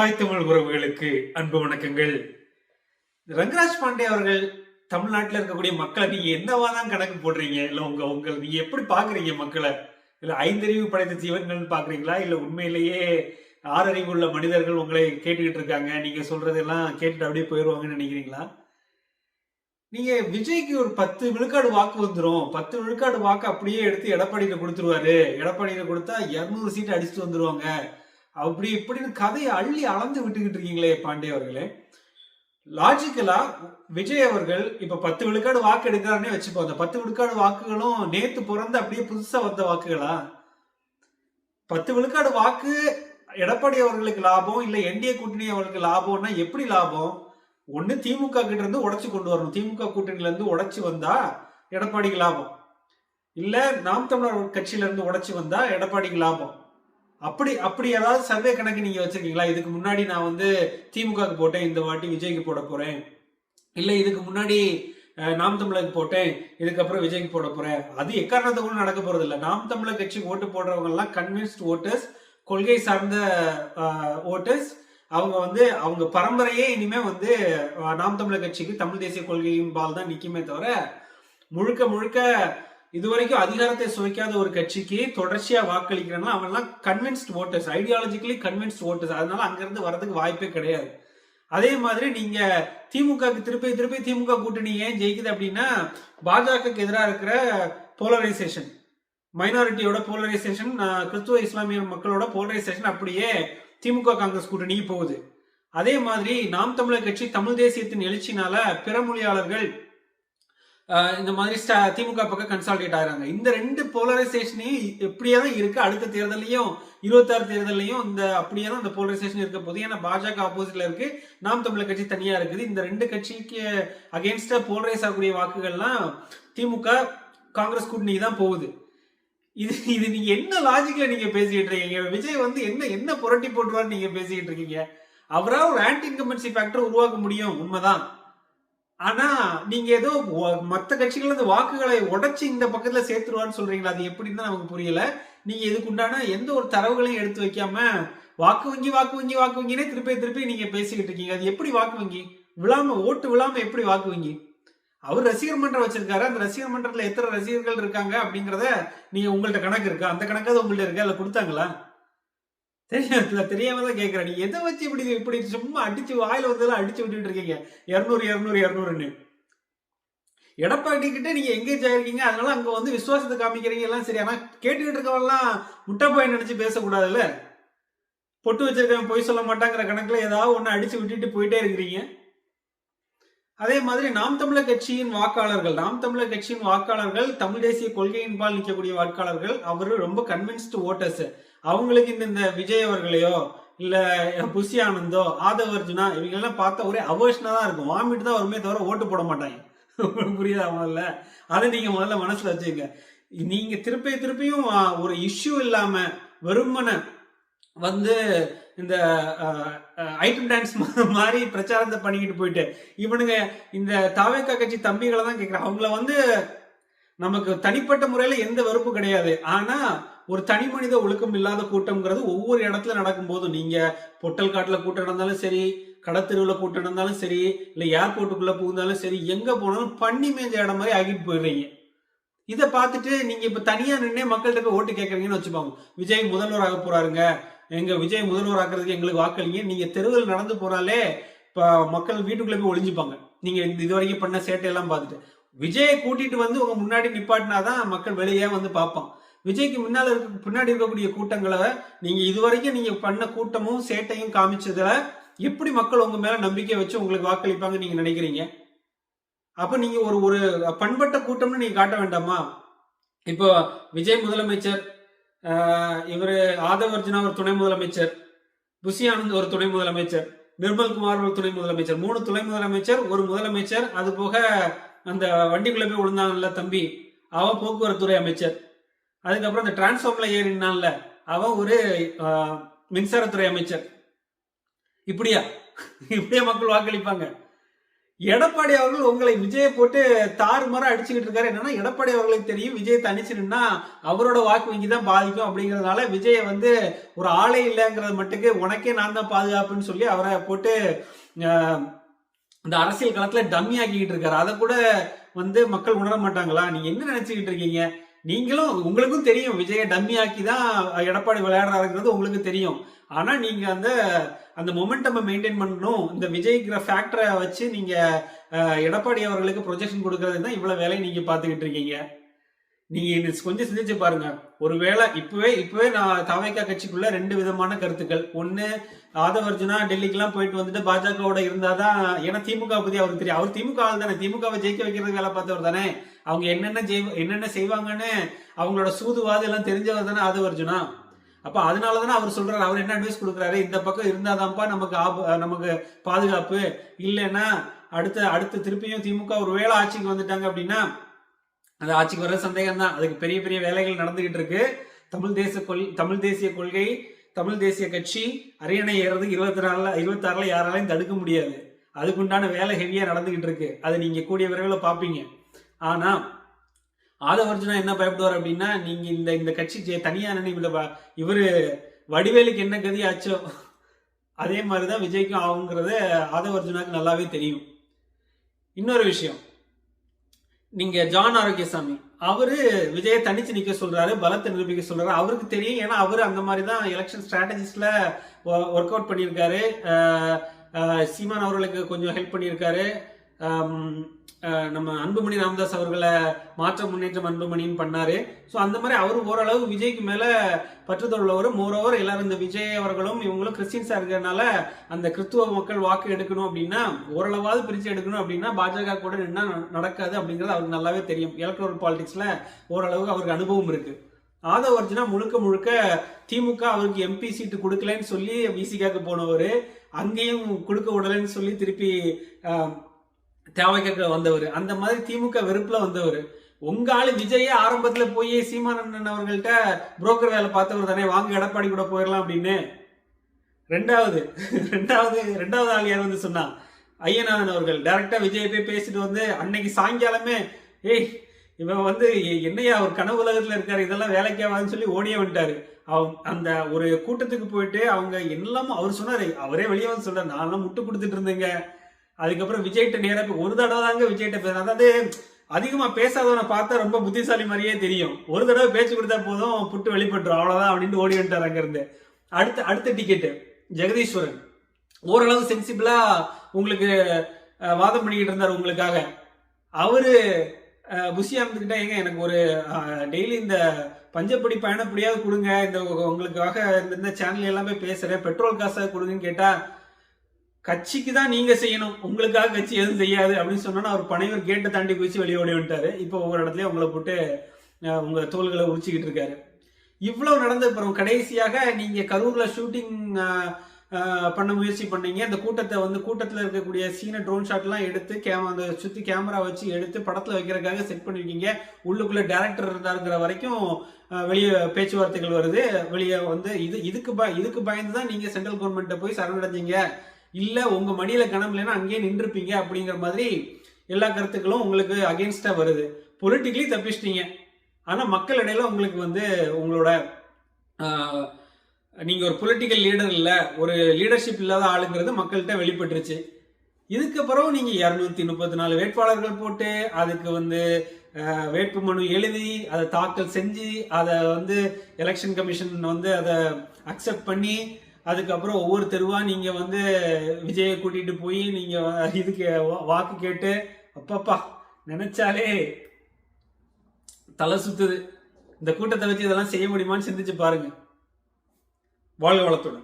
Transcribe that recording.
தாய் தமிழ் உறவுகளுக்கு அன்பு வணக்கங்கள். ரங்கராஜ் பாண்டே அவர்கள் தமிழ்நாட்டில் இருக்கக்கூடிய மக்களை நீங்க என்னவா தான் கணக்கு போடுறீங்க? இல்ல உங்க உங்க நீங்க எப்படி பாக்குறீங்க மக்களை? இல்ல ஐந்தறிவு படைத்த ஜீவன்கள் பாக்குறீங்களா இல்ல உண்மையிலேயே ஆறறிவு உள்ள மனிதர்கள் உங்களை கேட்டுக்கிட்டு இருக்காங்க? நீங்க சொல்றதெல்லாம் கேட்டுட்டு அப்படியே போயிடுவாங்கன்னு நினைக்கிறீங்களா? நீங்க விஜய்க்கு ஒரு பத்து விழுக்காடு வாக்கு வந்துடும் பத்து விழுக்காடு வாக்கு அப்படியே எடுத்து எடப்பாடியில கொடுத்துருவாரு. எடப்பாடியில கொடுத்தா இரநூறு சீட்டு அடிச்சுட்டு வந்துருவாங்க. அப்படி இப்படின்னு கதையை அள்ளி அளந்து விட்டுக்கிட்டு இருக்கீங்களே பாண்டே அவர்களே. லாஜிக்கலா விஜய் அவர்கள் இப்ப பத்து விழுக்காடு வாக்கு எடுக்கிறாருன்னே வச்சுப்போம் அந்த பத்து விழுக்காடு வாக்குகளும் நேத்து பிறந்து அப்படியே புதுசா வந்த வாக்குகளா? பத்து விழுக்காடு வாக்கு எடப்பாடி அவர்களுக்கு லாபம் இல்ல என்டிஏ கூட்டணி அவர்களுக்கு லாபம்னா எப்படி லாபம்? ஒண்ணு திமுக கிட்ட இருந்து உடச்சு கொண்டு வரணும். திமுக கூட்டணியில இருந்து உடச்சு வந்தா எடப்பாடிக்கு லாபம். இல்ல நாம் தமிழர் கட்சியில இருந்து உடச்சு வந்தா எடப்பாடிக்கு லாபம். அப்படி அப்படி ஏதாவது சர்வே கணக்கு நீங்க வச்சிருக்கீங்களா? இதுக்கு முன்னாடி நான் வந்து திமுகவுக்கு போட்டேன் இந்த வாட்டி விஜய்க்கு போட போறேன். இல்ல இதுக்கு முன்னாடி நாம் தமிழருக்கு போட்டேன் இதுக்கப்புறம் விஜய்க்கு போட போறேன். அது எக்காரணத்தை கூட நடக்க போறது இல்லை. நாம் தமிழர் கட்சி ஓட்டு போடுறவங்க எல்லாம் கன்வின்ஸ்ட் ஓட்டர்ஸ் கொள்கை சார்ந்த ஓட்டர்ஸ் அவங்க வந்து அவங்க பரம்பரையே இனிமே வந்து நாம் தமிழர் கட்சிக்கு தமிழ் தேசிய கொள்கையின் பால் தான் நிற்குமே தவிர முழுக்க முழுக்க இதுவரைக்கும் அதிகாரத்தை சுவைக்காத ஒரு கட்சிக்கு தொடர்ச்சியா வாக்களிக்கிறேன்னா அவன்லாம் convinced voters ideologically convinced voters அதனால அங்கிருந்து வர்றதுக்கு வாய்ப்பே கிடையாது. அதே மாதிரி நீங்க திமுகக்கு திருப்பி திருப்பி திமுக கூட்டணி ஏன் ஜெயிக்குது அப்படின்னா பாஜகக்கு எதிராக இருக்கிற போலரைசேஷன் மைனாரிட்டியோட போலரைசேஷன் கிறிஸ்துவ இஸ்லாமிய மக்களோட போலரைசேஷன் அப்படியே திமுக காங்கிரஸ் கூட்டணி போகுது. அதே மாதிரி நாம் தமிழர் கட்சி தமிழ் தேசியத்தின் எழுச்சினால பிற மொழியாளர்கள் இந்த மாதிரி திமுக பக்கம் கன்சால்டேட் ஆகிறாங்க இந்த ரெண்டு போலரைசேஷனே எப்படியே தான் இருக்கு அடுத்த தேர்தலையும் இருபத்தாறு தேர்தலையும் இந்த அப்படியே தான் இந்த போலரைசேஷன் இருக்க போகுது. ஏன்னா பாஜக ஆப்போசிட்ல இருக்கு நாம் தமிழர் கட்சி தனியா இருக்குது. இந்த ரெண்டு கட்சிக்கு அகேன்ஸ்டா போலரைஸ் ஆகக்கூடிய வாக்குகள்லாம் திமுக காங்கிரஸ் கூட்டணி தான் போகுது. இது இது நீங்க என்ன லாஜிக்ல நீங்க பேசிட்டு இருக்கீங்க? விஜய் வந்து என்ன என்ன புரட்டி போட்டுருவான்னு நீங்க பேசிட்டு இருக்கீங்க? அவரால் ஒரு ஆன்டி இன்கம்பன்சி ஃபேக்டர் உருவாக்க முடியும். உண்மைதான். ஆனா நீங்க ஏதோ மத்த கட்சிகள் அந்த வாக்குகளை உடைச்சு இந்த பக்கத்துல சேர்த்துருவான்னு சொல்றீங்களா அது எப்படின்னு நமக்கு புரியல. நீங்க இதுக்கு உண்டான எந்த ஒரு தரவுகளையும் எடுத்து வைக்காம வாக்கு வங்கி வாக்கு வங்கி வாக்கு வங்கினே திருப்பி திருப்பி நீங்க பேசிக்கிட்டு இருக்கீங்க. அது எப்படி வாக்கு வங்கி? விழாம ஓட்டு விழாம எப்படி வாக்கு வங்கி? அவர் ரசிகர் மன்றம் வச்சிருக்காரு. அந்த ரசிகர் மன்றத்துல எத்தனை ரசிகர்கள் இருக்காங்க அப்படிங்கறத நீங்க உங்கள்ட்ட கணக்கு இருக்கா? அந்த கணக்காவது உங்கள்ட்ட இருக்கா? இல்ல கொடுத்தாங்களா? தெரியாதுல தெரியாம தான் கேக்குறேன். நீ எதை வச்சு இப்படி இப்படி சும்மா அடிச்சு வாயில வந்ததெல்லாம் அடிச்சு விட்டுட்டு இருக்கீங்க? இரநூறு இரநூறு இரநூறுன்னு. எடப்பாடி கிட்ட நீங்க எங்கேஜ் ஆயிருக்கீங்க அதனால அங்க வந்து விசுவாசத்தை காமிக்கிறீங்க எல்லாம் சரி. ஆனா கேட்டுக்கிட்டு இருக்கவெல்லாம் முட்டை போய் நினைச்சு பேசக்கூடாதுல்ல? பொட்டு வச்சிருக்கவன் பொய் சொல்ல மாட்டாங்கிற கணக்குல ஏதாவது ஒன்னு அடிச்சு விட்டுட்டு போயிட்டே இருக்கிறீங்க. அதே மாதிரி நாம் தமிழர் கட்சியின் வாக்காளர்கள் நாம் தமிழர் கட்சியின் வாக்காளர்கள் தமிழ் தேசிய கொள்கையின்பால் நிற்கக்கூடிய வாக்காளர்கள் அவரு ரொம்ப கன்வின்ஸ்டு ஓட்டர்ஸ் அவங்களுக்கு இந்த இந்த விஜய் அவர்களையோ இல்ல புஷி ஆனந்தோ ஆதவ் அர்ஜுனா இவங்க எல்லாம் பார்த்தா ஒரே அவர்ஷனா தான் இருக்கும். வாமிட்டு தான் வருமே தவிர ஓட்டு போட மாட்டாங்க. புரியுதா முதல்ல? அதை நீங்க முதல்ல மனசுல வச்சுங்க நீங்க திருப்பி திருப்பியும் ஒரு இஷ்யூ இல்லாம வெறுமன வந்து இந்த ஐட்டம் டான்ஸ் மாதிரி பிரச்சாரத்தை பண்ணிக்கிட்டு போயிட்டு இவனுங்க இந்த தாவேக்கா கட்சி தம்பிகளை தான் கேட்குறான் அவங்கள வந்து நமக்கு தனிப்பட்ட முறையில் எந்த வெறுப்பும் கிடையாது. ஆனால் ஒரு தனி மனித ஒழுக்கம் இல்லாத கூட்டம்ங்கிறது ஒவ்வொரு இடத்துல நடக்கும்போது நீங்கள் பொட்டல் காட்டில் கூட்டம் நடந்தாலும் சரி கடத்தெருவில் கூட்டம் நடந்தாலும் சரி இல்லை ஏர்போர்ட்டுக்குள்ளே புகுந்தாலும் சரி எங்கே போனாலும் பண்ணி மேஞ்ச இடம் மாதிரி ஆகிட்டு போயிடுறீங்க. இதை பார்த்துட்டு நீங்க இப்ப தனியா நின்று மக்கள்கிட்ட போய் ஓட்டு கேட்கறீங்கன்னு வச்சுப்பாங்க விஜய் முதல்வர் ஆக போறாருங்க. எங்க விஜய் முதல்வர் ஆக்குறதுக்கு எங்களுக்கு வாக்களிங்க. நீங்க தெருவில் நடந்து போனாலே இப்ப மக்கள் வீட்டுக்குள்ளே போய் ஒளிஞ்சுப்பாங்க. நீங்க இது வரைக்கும் பண்ண சேட்டையெல்லாம் பார்த்துட்டு. விஜயை கூட்டிட்டு வந்து உங்க முன்னாடி நிப்பாட்டினாதான் மக்கள் வெளியே வந்து பார்ப்பான். விஜய்க்கு முன்னால இருக்க பின்னாடி இருக்கக்கூடிய கூட்டங்களை நீங்க இதுவரைக்கும் நீங்க பண்ண கூட்டமும் சேட்டையும் காமிச்சதுல எப்படி மக்கள் உங்க மேல நம்பிக்கை வச்சு உங்களுக்கு வாக்களிப்பாங்க நீங்க நினைக்கிறீங்க? அப்ப நீங்க ஒரு ஒரு பண்பட்ட கூட்டம்னு நீங்க காட்ட வேண்டாமா? இப்போ விஜய் முதலமைச்சர் இவரு ஆதவ் அர்ஜுனா ஒரு துணை முதலமைச்சர் புஷி ஆனந்த் ஒரு துணை முதலமைச்சர் நிர்மல்குமார் ஒரு துணை முதலமைச்சர் மூணு துணை முதலமைச்சர் ஒரு முதலமைச்சர் அது போக அந்த வண்டிக்குள்ள போய் விழுந்தான்ல தம்பி அவன் போக்குவரத்துறை அமைச்சர். அதுக்கப்புறம் அந்த டிரான்ஸ்ஃபார்ம்ல ஏறினான்ல அவன் ஒரு மின்சாரத்துறை அமைச்சர். இப்படியா? இப்படியா மக்கள் வாக்களிப்பாங்க. எடப்பாடி அவர்கள் உங்களை விஜயை போட்டு தாறுமாற அடிச்சுக்கிட்டு இருக்காரு. என்னன்னா எடப்பாடி அவர்களுக்கு தெரியும் விஜய் தனிச்சு அவரோட வாக்கு வங்கி தான் பாதிக்கும் அப்படிங்கிறதுனால விஜயை வந்து ஒரு ஆளே இல்லைங்கிறது மட்டுக்கு உனக்கே நான் தான் பாதுகாப்புன்னு சொல்லி அவரை போட்டு இந்த அரசியல் களத்துல டம்மி ஆக்கிக்கிட்டு இருக்காரு. அதை கூட வந்து மக்கள் உணர மாட்டாங்களா? நீங்க என்ன நினைச்சுக்கிட்டு இருக்கீங்க? நீங்களும் உங்களுக்கும் தெரியும். விஜய டம்மி ஆக்கி தான் எடப்பாடி விளையாடுறாருங்கிறது உங்களுக்கு தெரியும். ஆனா நீங்க அந்த அந்த மொமெண்டம் மெயின்டைன் பண்ணணும். இந்த விஜய்ங்கிற ஃபேக்டரை வச்சு நீங்க எடப்பாடி அவர்களுக்கு ப்ரொஜெக்ஷன் கொடுக்கறது தான் இவ்வளவு வேலையை நீங்க பாத்துக்கிட்டு இருக்கீங்க. நீங்க இது கொஞ்சம் சிந்திச்சு பாருங்க. ஒருவேளை இப்பவே இப்பவே நான் தவைக்கா கட்சிக்குள்ள ரெண்டு விதமான கருத்துக்கள். ஒண்ணு ஆதவர்ஜுனா டெல்லிக்கெல்லாம் போயிட்டு வந்துட்டு பாஜகவோட இருந்தாதான் ஏன்னா திமுக பத்தி அவருக்கு தெரியும். அவர் திமுக ஆள் தானே திமுகவை ஜெயிக்க வைக்கிறது வேலை பார்த்தவர் தானே. அவங்க என்னென்ன ஜெய் என்னென்ன செய்வாங்கன்னு அவங்களோட சூதுவாது எல்லாம் தெரிஞ்சவர் தானே ஆதவர்ஜுனா அப்ப அதனால தானே அவர் சொல்றாரு. அவர் என்ன அட்வைஸ் கொடுக்குறாரு? இந்த பக்கம் இருந்தாதான்ப்பா நமக்கு ஆப நமக்கு பாதுகாப்பு. இல்லைன்னா அடுத்த அடுத்த திருப்பியும் திமுக ஒரு வேளை ஆட்சிக்கு வந்துட்டாங்க அப்படின்னா அந்த ஆட்சிக்கு வர சந்தேகம் தான் அதுக்கு பெரிய பெரிய வேலைகள் நடந்துகிட்டு இருக்கு தமிழ் தேச கொள் தமிழ் தேசிய கொள்கை தமிழ் தேசிய கட்சி அரியணை ஏறது இருபத்தி நாலுல இருபத்தி ஆறுல யாராலையும் தடுக்க முடியாது. அதுக்குண்டான வேலை ஹெவியா நடந்துகிட்டு இருக்கு அதை நீங்க கூடிய விரைவில் பார்ப்பீங்க. ஆனா ஆதவர்ஜுனா என்ன பயப்படுவார் அப்படின்னா நீங்க இந்த இந்த கட்சி ஜெ- தனியா நினைவு இவரு வடிவேலுக்கு என்ன கதி ஆச்சோ அதே மாதிரிதான் விஜய்க்கும் ஆகுங்கிறது ஆதவர்ஜுனாக்கு நல்லாவே தெரியும். இன்னொரு விஷயம். நீங்க ஜான் ஆரோக்கியசாமி. அவரு விஜய தனிச்சு நிக்க சொல்றாரு பலத்தை நிரூபிக்க சொல்றாரு. அவருக்கு தெரியும். ஏன்னா அவரு அந்த மாதிரி தான் எலெக்ஷன் ஸ்ட்ராட்டஜிஸ்ட்ல ஒர்க் அவுட் பண்ணியிருக்காரு சீமான் அவர்களுக்கு கொஞ்சம் ஹெல்ப் பண்ணியிருக்காரு. நம்ம அன்புமணி ராமதாஸ் அவர்களை மாற்ற முன்னேற்றம் அன்புமணின்னு பண்ணாரு. ஸோ அந்த மாதிரி அவர் ஓரளவு விஜய்க்கு மேல பற்றுதல் உள்ளவர் மோரோவர் எல்லாரும் இந்த விஜய் அவர்களும் இவங்களும் கிறிஸ்டின்ஸா இருக்கிறதுனால அந்த கிறிஸ்துவ மக்கள் வாக்கு எடுக்கணும் அப்படின்னா ஓரளவாவது பிரிச்சு எடுக்கணும் அப்படின்னா பாஜக கூட நின்னா நடக்காது அப்படிங்கிறது அவருக்கு நல்லாவே தெரியும். எலக்ட்ரல் பாலிடிக்ஸ்ல ஓரளவுக்கு அவருக்கு அனுபவம் இருக்கு. ஆதவ அர்ஜுனா முழுக்க முழுக்க திமுக அவருக்கு எம்பி சீட்டு கொடுக்கலன்னு சொல்லி விசிகாக்கு போனவர் அங்கேயும் கொடுக்க விடலைன்னு சொல்லி திருப்பி தேவைக்க வந்தவர். அந்த மாதிரி திமுக வெறுப்புல வந்தவர். உங்க ஆளு விஜயே ஆரம்பத்துல போய் சீமானந்தன் அவர்கள்ட்ட புரோக்கர் வேலை பார்த்தவர் தானே வாங்க எடப்பாடி கூட போயிடலாம் அப்படின்னு. ரெண்டாவது ரெண்டாவது ரெண்டாவது ஆள் யார் வந்து சொன்னா? ஐயநாதன் அவர்கள். டைரக்டா விஜய் போய் பேசிட்டு வந்து அன்னைக்கு சாயங்காலமே ஏய் இவன் வந்து என்னையா அவர் கனவு உலகத்துல இருக்காரு இதெல்லாம் வேலைக்காவான்னு சொல்லி ஓடியே வந்துட்டாரு. அவன் அந்த ஒரு கூட்டத்துக்கு போயிட்டு அவங்க எல்லாமும் அவர் சொன்னாரு. அவரே வெளியே வந்து சொல்றாரு நான்லாம் முட்டு கொடுத்துட்டு இருந்தேங்க. அதுக்கப்புறம் விஜய்கிட்ட நேரா ஒரு தடவை தாங்க விஜய்கிட்ட பேச அதாவது அதிகமாக பேசாதவனை பார்த்தா ரொம்ப புத்திசாலி மாதிரியே தெரியும். ஒரு தடவை பேச்சு கொடுத்தா போதும் புட்டு வெளிப்பட்டுரும் அவ்வளோதான் அப்படின்ட்டு ஓடி வந்துட்டார் அங்கேருந்து. அடுத்த அடுத்த டிக்கெட்டு ஜெகதீஸ்வரன். ஓரளவு சென்சிபிளாக உங்களுக்கு வாதம் பண்ணிக்கிட்டு இருந்தார் உங்களுக்காக. அவர் அஹ், புஷியா ஏங்க எனக்கு ஒரு டெய்லி இந்த பஞ்சப்படி பயணப்படியாவது கொடுங்க. இந்த உங்களுக்காக இந்த- சேனல் எல்லாமே பேசுகிறேன் பெட்ரோல் காசாக கொடுங்கன்னு கேட்டால் கட்சிக்கு தான் நீங்க செய்யணும். உங்களுக்காக கட்சி எதுவும் செய்யாது அப்படின்னு சொன்னா அவர் பனைவர் கேட்டை தாண்டி குதிச்சு வெளியே ஓடி வந்துட்டாரு. இப்போ ஒவ்வொரு இடத்துலயும் உங்களை போட்டு உங்க தோள்களை உரிச்சுக்கிட்டு இருக்காரு. இவ்வளவு நடந்த பிறகு கடைசியாக நீங்க கரூர்ல ஷூட்டிங் பண்ண முயற்சி பண்ணீங்க. அந்த கூட்டத்தை வந்து கூட்டத்தில் இருக்கக்கூடிய சீன ட்ரோன் ஷாட் எல்லாம் எடுத்து கேம அந்த சுத்தி கேமரா வச்சு எடுத்து படத்துல வைக்கிறதுக்காக செட் பண்ணிருக்கீங்க. உள்ளுக்குள்ள டேரக்டர் இருந்தாருங்கிற வரைக்கும் வெளியே பேச்சுவார்த்தைகள் வருது. வெளியே வந்து இது இதுக்கு ப இதுக்கு பயந்து தான் நீங்க சென்ட்ரல் கவர்மெண்ட்டை போய் சரணடைஞ்சீங்க. இல்லை உங்கள் மடியில் கணம் அங்கேயே நின்றுப்பீங்க அப்படிங்கிற மாதிரி எல்லா கருத்துக்களும் உங்களுக்கு அகேன்ஸ்டாக வருது. பொலிட்டிக்கலி தப்பிச்சிட்டீங்க. ஆனால் மக்கள் இடையில உங்களுக்கு வந்து உங்களோட நீங்கள் ஒரு பொலிட்டிக்கல் லீடர் இல்லை ஒரு லீடர்ஷிப் இல்லாத ஆளுங்கிறது மக்கள்கிட்ட வெளிப்பட்டுருச்சு. இதுக்கப்புறம் நீங்கள் இரநூத்தி முப்பத்தி நாலு வேட்பாளர்கள் போட்டு அதுக்கு வந்து வேட்பு வேட்புமனு எழுதி அதை தாக்கல் செஞ்சு அதை வந்து எலெக்ஷன் கமிஷன் வந்து அதை அக்செப்ட் பண்ணி அதுக்கப்புறம் ஒவ்வொரு தெருவாக நீங்கள் வந்து விஜயை கூட்டிகிட்டு போய் நீங்கள் இதுக்கு வா- வாக்கு கேட்டு அப்பப்பா நினச்சாலே தலை சுத்துது. இந்த கூட்டத்தை வச்சு இதெல்லாம் செய்ய முடியுமான்னு சிந்திச்சு பாருங்க. வாழ்க வளத்துடன்.